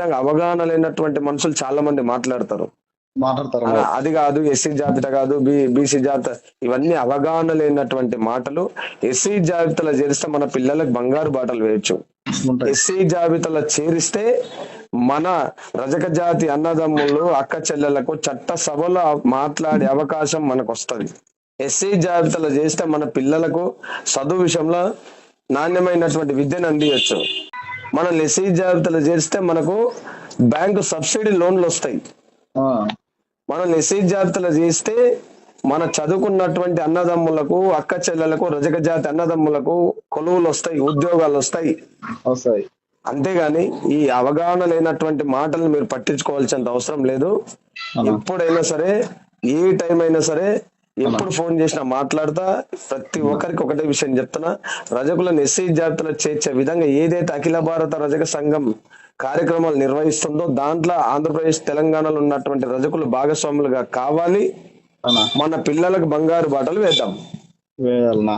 విధంగా అవగాహన లేనటువంటి మనుషులు చాలా మంది మాట్లాడతారు. మాట్లాడతారు. అది కాదు ఎస్సీ జాబితా కాదు బి బీసీ జాబితా ఇవన్నీ అవగాహన లేనటువంటి మాటలు ఎస్సీ జాబితాలో చేరిస్తే మన పిల్లలకు బంగారు బాటలు వేయచ్చు. ఎస్సీ జాబితాలో చేరిస్తే మన రజక జాతి అన్నదమ్ములు అక్క చెల్లెలకు చట్ట సభలో మాట్లాడే అవకాశం మనకు వస్తుంది ఎస్సీ జాబితాలో చేస్తే మన పిల్లలకు చదువు విషయంలో నాణ్యమైనటువంటి విద్యను అందియచ్చు. మనం ఎస్సీ జాబితాలో చేరిస్తే మనకు బ్యాంకు సబ్సిడీ లోన్లు వస్తాయి. ఆ, మనం ఎస్సీ జాబితాలో చేస్తే మన చదువుకున్నటువంటి అన్నదమ్ములకు అక్క చెల్లెలకు రజక జాతి అన్నదమ్ములకు కొలువులు వస్తాయి ఉద్యోగాలు వస్తాయి. వస్తాయి. అంతేగాని ఈ అవగాహన లేనటువంటి మాటలు మీరు పట్టించుకోవాల్సినంత అవసరం లేదు. ఎప్పుడైనా సరే ఏ టైం అయినా సరే ఎప్పుడు ఫోన్ చేసినా మాట్లాడతా ప్రతి ఒక్కరికి ఒకటే విషయం చెప్తున్నా. రజకులను ఎస్సీ జాబితాలో చేర్చే విధంగా ఏదైతే అఖిల భారత రజక సంఘం కార్యక్రమాలు నిర్వహిస్తుందో దాంట్లో ఆంధ్రప్రదేశ్ తెలంగాణలో ఉన్నటువంటి రజకులు భాగస్వాములుగా కావాలి. మన పిల్లలకు బంగారు బాటలు వేద్దాం. వేయాలనా